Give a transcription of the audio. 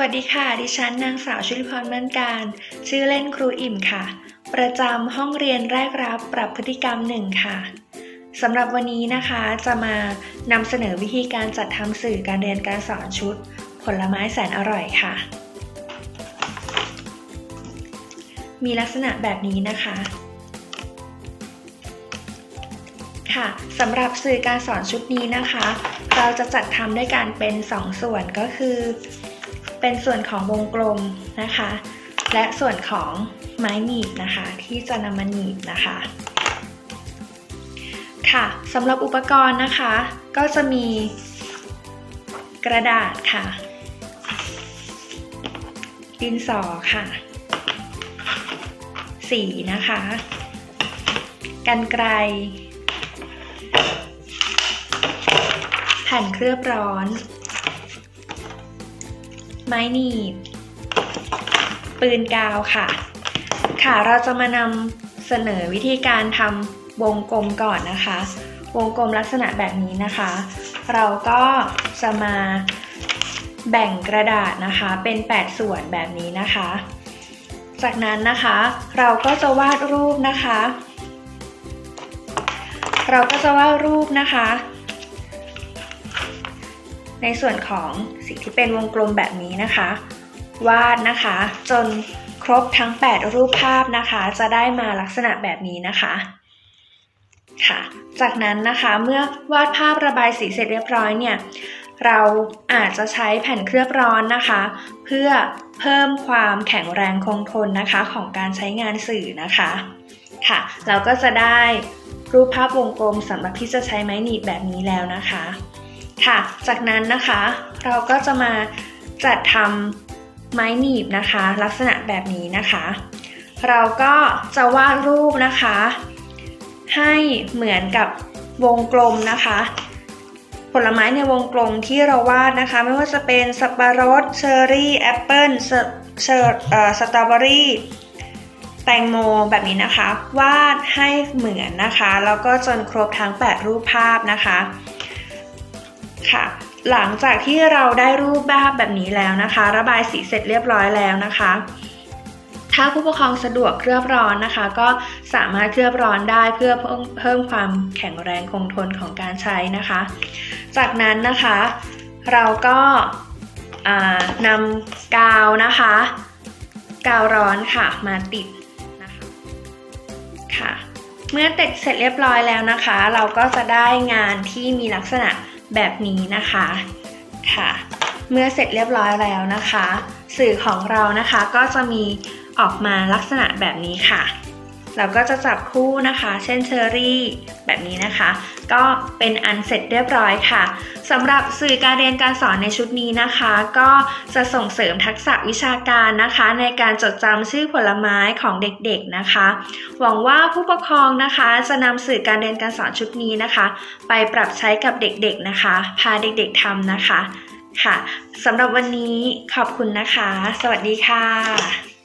วัสดีค่ะ ดิฉันนางสาวชุลิพรมั่นการ ชื่อเล่นครูอิ่มค่ะ ประจำห้องเรียนแรกรับปรับพฤติกรรมหนึ่งค่ะสำหรับวันนี้นะคะจะมานำเสนอวิธีการจัดทำสื่อการเรียนการสอนชุด ผลไม้แสนอร่อยค่ะ มีลักษณะแบบนี้นะคะค่ะสำหรับสื่อการสอนชุดนี้นะคะ เราจะจัดทำด้วยการเป็น 2ส่วนก็คือ เป็นส่วนของวงกลมนะคะ และส่วนของไม้หนีบนะคะ ที่จะนำมาหนีบนะคะ ค่ะสำหรับอุปกรณ์นะคะ ก็จะมีกระดาษค่ะ ดินสอค่ะ สีนะคะกันไกลแผ่นเคลือบร้อน ไม้หนีบ ปืนกาวค่ะ ค่ะเราจะมานำเสนอวิธีการทำวงกลมก่อนนะคะ วงกลมลักษณะแบบนี้นะคะ เราก็จะมาแบ่งกระดาษนะคะเป็น 8 ส่วนแบบนี้นะคะ จากนั้นนะคะเราก็จะวาดรูปนะคะ เราก็จะวาดรูปนะคะ ในส่วนของสิ่งที่เป็นวงกลมแบบนี้นะคะ วาดนะคะ จนครบทั้ง 8 รูปภาพนะคะ จะได้มาลักษณะแบบนี้นะคะค่ะ จากนั้นนะคะเมื่อวาดภาพระบายสีเสร็จเรียบร้อยเนี่ยเราอาจจะใช้แผ่นเคลือบร้อนนะคะ เพื่อเพิ่มความแข็งแรงคงทนนะคะของการใช้งานสื่อนะคะค่ะ เราก็จะได้รูปภาพวงกลมสำหรับที่จะใช้ไม้หนีบแบบนี้แล้วนะคะ ค่ะ จากนั้นนะคะ เราก็จะมาจัดทำไม้หนีบนะคะ ลักษณะแบบนี้นะคะ เราก็จะวาดรูปนะคะ ให้เหมือนกับวงกลมนะคะ ผลไม้ในวงกลมที่เราวาดนะคะ ไม่ว่าจะเป็นสับปะรดเชอร์รี่แอปเปิลเชอร์สตรอเบอรี่แตงโมแบบนี้นะคะ วาดให้เหมือนนะคะ แล้วก็จนครบทั้ง 8 รูปภาพนะคะ ค่ะ หลังจากที่เราได้รูปภาพแบบนี้แล้วนะคะ ระบายสีเสร็จเรียบร้อยแล้วนะคะ ถ้าผู้ปกครองสะดวกเคลือบร้อนนะคะ ก็สามารถเคลือบร้อนได้เพื่อเพิ่มความแข็งแรงคงทนของการใช้นะคะ จากนั้นนะคะ เราก็นำกาวนะคะ กาวร้อนค่ะมาติดนะคะค่ะ เมื่อติดเสร็จเรียบร้อยแล้วนะคะ เราก็จะได้งานที่มีลักษณะ แบบนี้นะคะค่ะ เมื่อเสร็จเรียบร้อยแล้วนะคะ สื่อของเรานะคะก็จะมีออกมาลักษณะแบบนี้ค่ะ เราก็จะจับคู่นะคะ เช่นเชอรี่แบบนี้นะคะ ก็เป็นอันเสร็จเรียบร้อยค่ะสำหรับสื่อการเรียนการสอนในชุดนี้นะคะ ก็จะส่งเสริมทักษะวิชาการนะคะ ในการจดจำชื่อผลไม้ของเด็กๆนะคะ หวังว่าผู้ปกครองนะคะจะนำสื่อการเรียนการสอนชุดนี้นะคะ ไปปรับใช้กับเด็กๆนะคะ พาเด็กๆทำนะคะค่ะสำหรับวันนี้ขอบคุณนะคะ สวัสดีค่ะ